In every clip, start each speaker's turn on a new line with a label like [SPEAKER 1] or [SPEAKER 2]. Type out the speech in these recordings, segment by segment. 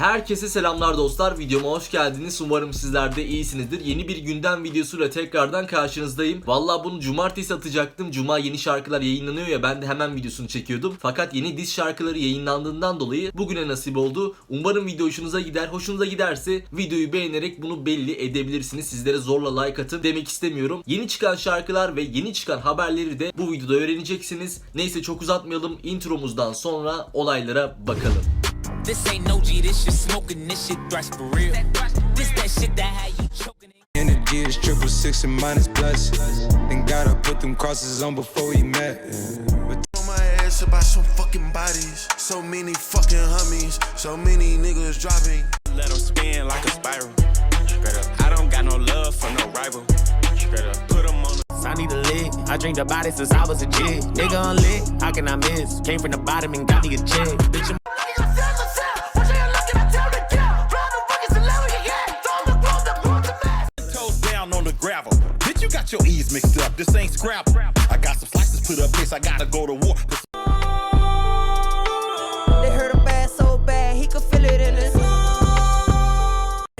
[SPEAKER 1] Herkese selamlar dostlar. Videoma hoş geldiniz. Umarım sizler de iyisinizdir. Yeni bir gündem videosuyla tekrardan karşınızdayım. Valla bunu cumartesi atacaktım. Cuma yeni şarkılar yayınlanıyor ya ben de hemen videosunu çekiyordum. Fakat yeni diz şarkıları yayınlandığından dolayı bugüne nasip oldu. Umarım video hoşunuza gider. Hoşunuza giderse videoyu beğenerek bunu belli edebilirsiniz. Sizlere zorla like atın demek istemiyorum. Yeni çıkan şarkılar ve yeni çıkan haberleri de bu videoda öğreneceksiniz. Neyse çok uzatmayalım. Intromuzdan sonra olaylara bakalım.
[SPEAKER 2] This ain't no G, this shit smoking, this shit thrash for real. This that shit that had you choking.
[SPEAKER 3] Energy is triple six and minus plus. And gotta put them crosses on before we met. yeah. But
[SPEAKER 4] on my ass about some fucking bodies. So many fucking hummies. So many niggas dropping.
[SPEAKER 5] Let 'em spin like a spiral. Straight up. I don't got no love for no rival. Straight up. Put 'em on the
[SPEAKER 2] I need a lick. I drink the body since I was a kid. Nigga unlit, how can I miss? Came from the bottom and got me a check. Bitch, I'm
[SPEAKER 6] got your E's mixed up. This ain't scrap. I got some slices put up, case I gotta go to war.
[SPEAKER 7] They hurt him bad, so bad he could feel it in his. It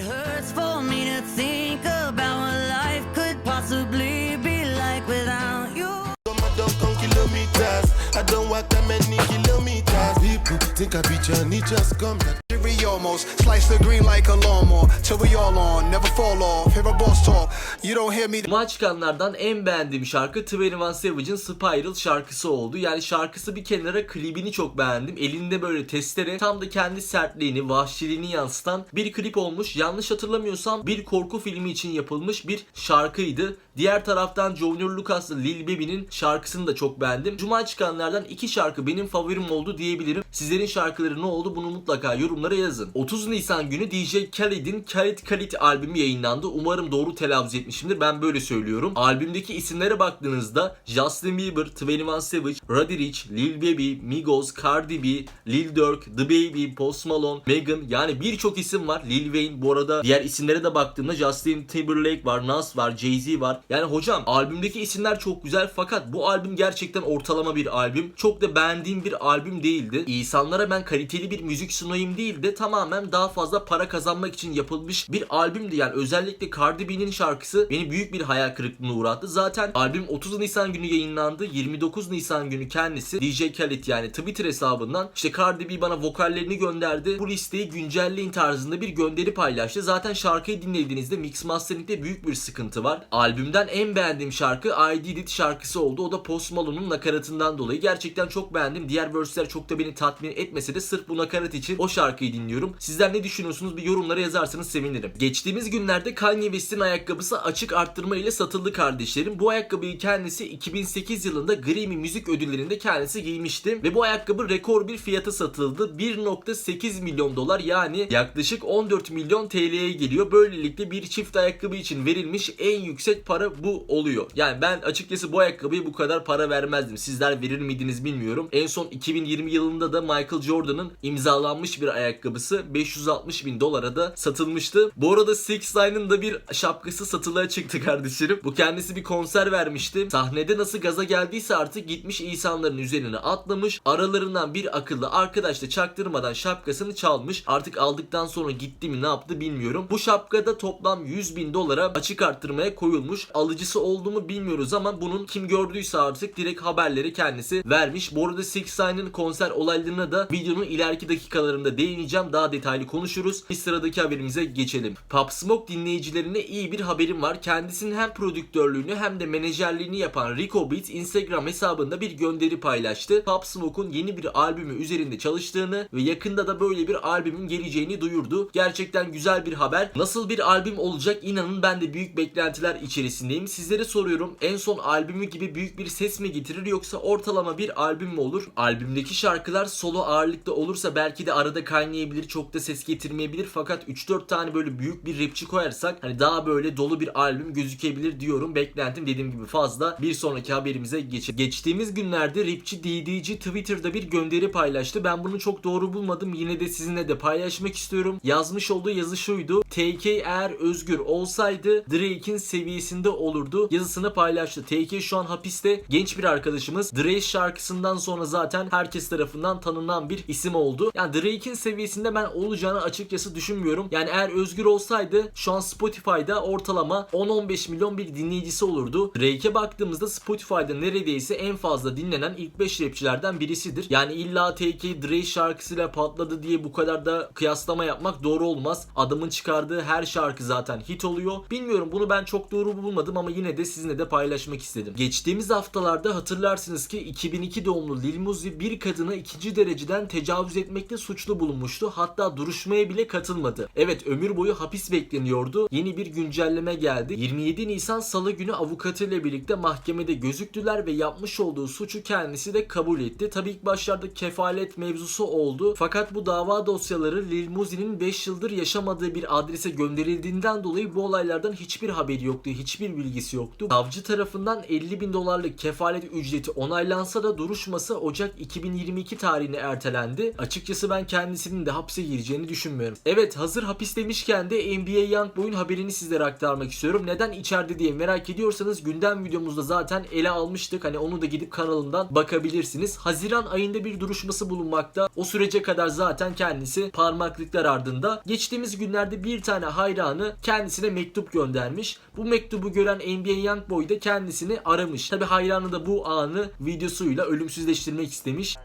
[SPEAKER 7] hurts for me to think about what life could possibly be like without you.
[SPEAKER 4] I don't come kilometers. I don't walk that many kilometers. People think I be Johnny, just come.
[SPEAKER 8] We almost slice the green like a lawnmower till we all on, never fall off. Hear a boss talk, you don't hear me.
[SPEAKER 1] Cuma çıkanlardan en beğendiğim şarkı 21 Savage'ın Spiral şarkısı oldu. Yani şarkısı bir kenara klibini çok beğendim. Elinde böyle testere tam da kendi sertliğini, vahşiliğini yansıtan bir klip olmuş. Yanlış hatırlamıyorsam bir korku filmi için yapılmış bir şarkıydı. Diğer taraftan Junior Lucas'la Lil Baby'nin şarkısını da çok beğendim. Cuma çıkanlardan iki şarkı benim favorim oldu diyebilirim. Sizlerin şarkıları ne oldu bunu mutlaka yorumlara yazın. 30 Nisan günü DJ Khaled'in Khaled Khaled albümü yayınlandı. Umarım doğru telaffuz etmişimdir. Ben böyle söylüyorum. Albümdeki isimlere baktığınızda Justin Bieber, 21 Savage, Roddy Ricch, Lil Baby, Migos, Cardi B, Lil Durk, The Baby, Post Malone, Megan yani birçok isim var. Lil Wayne bu arada diğer isimlere de baktığımda Justin Timberlake var, Nas var, Jay-Z var. Yani hocam albümdeki isimler çok güzel fakat bu albüm gerçekten ortalama bir albüm. Çok da beğendiğim bir albüm değildi. İnsanlara ben kaliteli bir müzik sunayım değil de tamamen daha fazla para kazanmak için yapılmış bir albümdü. Yani özellikle Cardi B'nin şarkısı beni büyük bir hayal kırıklığına uğrattı. Zaten albüm 30 Nisan günü yayınlandı. 29 Nisan günü kendisi DJ Khaled yani Twitter hesabından işte Cardi B bana vokallerini gönderdi. Bu listeyi güncelleyin tarzında bir gönderi paylaştı. Zaten şarkıyı dinlediğinizde mix mastering'de büyük bir sıkıntı var. Albümden en beğendiğim şarkı I Did It şarkısı oldu. O da Post Malone'un nakaratından dolayı. Gerçekten çok beğendim. Diğer verse'ler çok da beni tatmin etmese de sırf bu nakarat için o şarkıyı dinliyorum. Sizler ne düşünüyorsunuz? Bir yorumlara yazarsanız sevinirim. Geçtiğimiz günlerde Kanye West'in ayakkabısı açık arttırma ile satıldı kardeşlerim. Bu ayakkabıyı kendisi 2008 yılında Grammy Müzik Ödülleri'nde kendisi giymişti. Ve bu ayakkabı rekor bir fiyata satıldı. 1.8 milyon dolar yani yaklaşık 14 milyon TL'ye geliyor. Böylelikle bir çift ayakkabı için verilmiş en yüksek para bu oluyor. Yani ben açıkçası bu ayakkabıya bu kadar para vermezdim. Sizler verir miydiniz bilmiyorum. En son 2020 yılında da Michael Jordan'ın imzalanmış bir ayakkabısı 560 bin dolara da satılmıştı. Bu arada Six Nine'ın da bir şapkası satılığa çıktı kardeşlerim. Bu kendisi bir konser vermişti. Sahnede nasıl gaza geldiyse artık gitmiş insanların üzerine atlamış. Aralarından bir akıllı arkadaş da çaktırmadan şapkasını çalmış. Artık aldıktan sonra gitti mi ne yaptı bilmiyorum. Bu şapkada toplam 100 bin dolara açık arttırmaya koyulmuş. Alıcısı oldu mu bilmiyoruz ama bunun kim gördüyse artık direkt haberleri kendisi vermiş. Bu arada Six Nine'ın konser olaylarına da videonun ileriki dakikalarında değineceğim. Daha detaylı konuşuruz. Bir sıradaki haberimize geçelim. Pop Smoke dinleyicilerine iyi bir haberim var. Kendisinin hem prodüktörlüğünü hem de menajerliğini yapan Rico Beats Instagram hesabında bir gönderi paylaştı. Pop Smoke'un yeni bir albümü üzerinde çalıştığını ve yakında da böyle bir albümün geleceğini duyurdu. Gerçekten güzel bir haber. Nasıl bir albüm olacak inanın ben de büyük beklentiler içerisindeyim. Sizlere soruyorum en son albümü gibi büyük bir ses mi getirir yoksa ortalama bir albüm mü olur? Albümdeki şarkılar solo ağırlıkta olursa belki de arada kaynayabilir çok da ses getirmeyebilir fakat 3-4 tane böyle büyük bir rapçi koyarsak hani daha böyle dolu bir albüm gözükebilir diyorum. Beklentim dediğim gibi fazla. Bir sonraki haberimize geçelim. Geçtiğimiz günlerde rapçi DDG Twitter'da bir gönderi paylaştı. Ben bunu çok doğru bulmadım. Yine de sizinle de paylaşmak istiyorum. Yazmış olduğu yazı şuydu. TK eğer özgür olsaydı Drake'in seviyesinde olurdu yazısını paylaştı. TK şu an hapiste genç bir arkadaşımız. Drake şarkısından sonra zaten herkes tarafından tanınan bir isim oldu. Yani Drake'in seviyesinde ben olacağını açıkçası düşünmüyorum. Yani eğer özgür olsaydı şu an Spotify'da ortalama 10-15 milyon bir dinleyicisi olurdu. Drake'e baktığımızda Spotify'da neredeyse en fazla dinlenen ilk 5 rapçilerden birisidir. Yani illa TK Drake şarkısıyla patladı diye bu kadar da kıyaslama yapmak doğru olmaz. Adamın çıkardığı her şarkı zaten hit oluyor. Bilmiyorum bunu ben çok doğru bulmadım ama yine de sizinle de paylaşmak istedim. Geçtiğimiz haftalarda hatırlarsınız ki 2002 doğumlu Lil Uzi bir kadına ikinci dereceden tecavüz etmekte suçlu bulunmuştu. Hatta duruşmaya bile katılmadı. Evet ömür boyu hapis bekleniyordu. Yeni bir güncelleme geldi. 27 Nisan Salı günü avukatıyla birlikte mahkemede gözüktüler ve yapmış olduğu suçu kendisi de kabul etti. Tabii ilk başlarda kefalet mevzusu oldu. Fakat bu dava dosyaları Lil Uzi'nin 5 yıldır yaşamadığı bir adrese gönderildiğinden dolayı bu olaylardan hiçbir haberi yoktu. Hiçbir bilgisi yoktu. Savcı tarafından 50 bin dolarlık kefalet ücreti onaylansa da duruşması Ocak 2022 tarihine ertelendi. Açıkçası ben kendisinin de hapse gireceğini düşünmüyorum. Evet hazır hapis demişken de NBA Youngboy'un haberini sizlere aktarmak istiyorum. Neden içeride diye merak ediyorsanız gündem videomuzda zaten ele almıştık. Hani onu da gidip kanalından bakabilirsiniz. Haziran ayında bir duruşması bulunmakta. O sürece kadar zaten kendisi parmaklıklar ardında. Geçtiğimiz günlerde bir tane hayranı kendisine mektup göndermiş. Bu mektubu gören NBA Youngboy da kendisini aramış. Tabi hayranı da bu anı videosuyla ölümsüzleştirmek istemiş.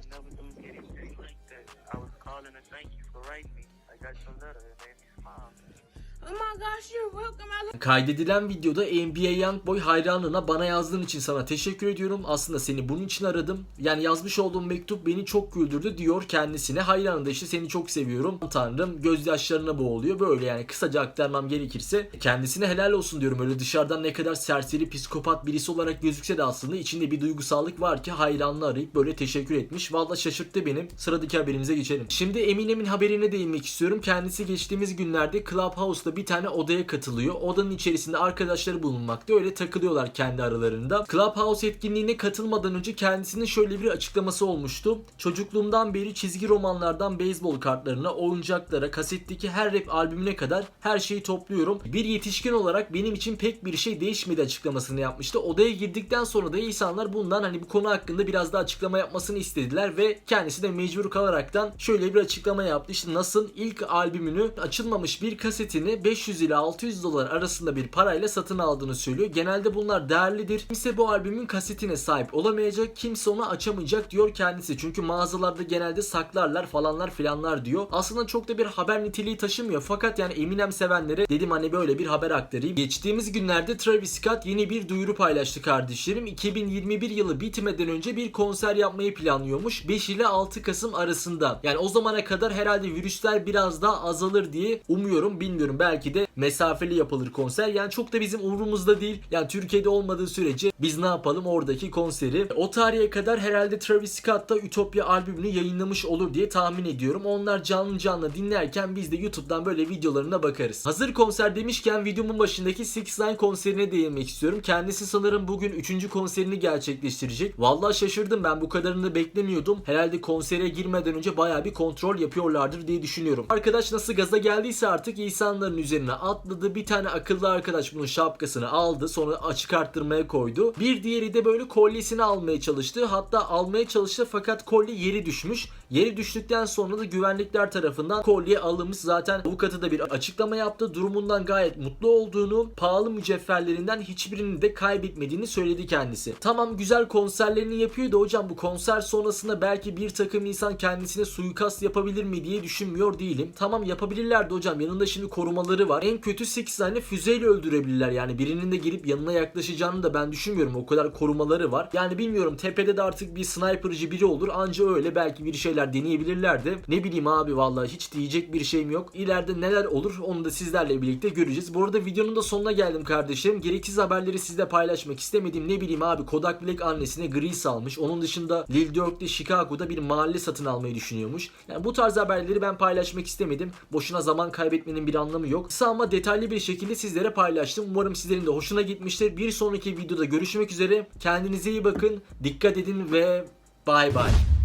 [SPEAKER 9] Uma
[SPEAKER 1] Kaydedilen videoda NBA Youngboy hayranına bana yazdığın için sana teşekkür ediyorum. Aslında seni bunun için aradım. Yani yazmış olduğum mektup beni çok güldürdü diyor kendisine. Hayranı da işte seni çok seviyorum. Tanrım gözyaşlarına boğuluyor. Böyle yani kısaca aktarmam gerekirse. Kendisine helal olsun diyorum. Öyle dışarıdan ne kadar serseri psikopat birisi olarak gözükse de aslında içinde bir duygusallık var ki hayranını arayıp böyle teşekkür etmiş. Valla şaşırttı benim. Sıradaki haberimize geçelim. Şimdi Eminem'in haberine değinmek istiyorum. Kendisi geçtiğimiz günlerde Clubhouse'da bir tane odaya katılıyor. Odanın içerisinde arkadaşları bulunmakta. Öyle takılıyorlar kendi aralarında. Clubhouse etkinliğine katılmadan önce kendisinin şöyle bir açıklaması olmuştu. Çocukluğumdan beri çizgi romanlardan beyzbol kartlarına, oyuncaklara, kasetteki her rap albümüne kadar her şeyi topluyorum. Bir yetişkin olarak benim için pek bir şey değişmedi açıklamasını yapmıştı. Odaya girdikten sonra da insanlar bundan hani bu konu hakkında biraz daha açıklama yapmasını istediler ve kendisi de mecbur kalaraktan şöyle bir açıklama yaptı. İşte Nas'ın ilk albümünü açılmamış bir kasetini 500 ile 600 dolar arasında bir parayla satın aldığını söylüyor. Genelde bunlar değerlidir. Kimse bu albümün kasetine sahip olamayacak. Kimse onu açamayacak diyor kendisi. Çünkü mağazalarda genelde saklarlar falanlar filanlar diyor. Aslında çok da bir haber niteliği taşımıyor. Fakat yani Eminem sevenlere dedim hani böyle bir haber aktarayım. Geçtiğimiz günlerde Travis Scott yeni bir duyuru paylaştı kardeşlerim. 2021 yılı bitmeden önce bir konser yapmayı planlıyormuş. 5 ile 6 Kasım arasında. Yani o zamana kadar herhalde virüsler biraz daha azalır diye umuyorum. Bilmiyorum belki de mesafeli yapılır konser. Yani çok da bizim umurumuzda değil. Yani Türkiye'de olmadığı sürece biz ne yapalım oradaki konseri. O tarihe kadar herhalde Travis Scott da Ütopya albümünü yayınlamış olur diye tahmin ediyorum. Onlar canlı canlı dinlerken biz de YouTube'dan böyle videolarına bakarız. Hazır konser demişken videomun başındaki Six Nine konserine değinmek istiyorum. Kendisi sanırım bugün 3. konserini gerçekleştirecek. Vallahi şaşırdım ben bu kadarını da beklemiyordum. Herhalde konsere girmeden önce baya bir kontrol yapıyorlardır diye düşünüyorum. Arkadaş nasıl gaza geldiyse artık insanların üzerine atladı. Bir tane akıllı arkadaş bunun şapkasını aldı. Sonra açık arttırmaya koydu. Bir diğeri de böyle kolyesini almaya çalıştı. Hatta almaya çalıştı fakat kolye yeri düşmüş. Yeri düştükten sonra da güvenlikler tarafından kolye alınmış. Zaten avukatı da bir açıklama yaptı. Durumundan gayet mutlu olduğunu, pahalı mücevherlerinden hiçbirini de kaybetmediğini söyledi kendisi. Tamam güzel konserlerini yapıyor da hocam bu konser sonrasında belki bir takım insan kendisine suikast yapabilir mi diye düşünmüyor değilim. Tamam yapabilirlerdi hocam. Yanında şimdi korumaları var. En kötü 8 tane füzeyle öldürebilirler. Yani birinin de girip yanına yaklaşacağını da ben düşünmüyorum. O kadar korumaları var. Yani bilmiyorum tepede de artık bir sniperci biri olur. Anca öyle belki bir şeyler deneyebilirlerdi. Ne bileyim abi vallahi hiç diyecek bir şeyim yok. İleride neler olur onu da sizlerle birlikte göreceğiz. Bu arada videonun da sonuna geldim kardeşlerim. Gereksiz haberleri sizle paylaşmak istemedim. Ne bileyim abi Kodak Black annesine gri salmış. Onun dışında Lil Durk de Chicago'da bir mahalle satın almayı düşünüyormuş. Yani bu tarz haberleri ben paylaşmak istemedim. Boşuna zaman kaybetmenin bir anlamı yok. Kısa ama detaylı bir şekilde sizlere paylaştım. Umarım sizlerin de hoşuna gitmiştir. Bir sonraki videoda görüşmek üzere. Kendinize iyi bakın. Dikkat edin ve bay bay.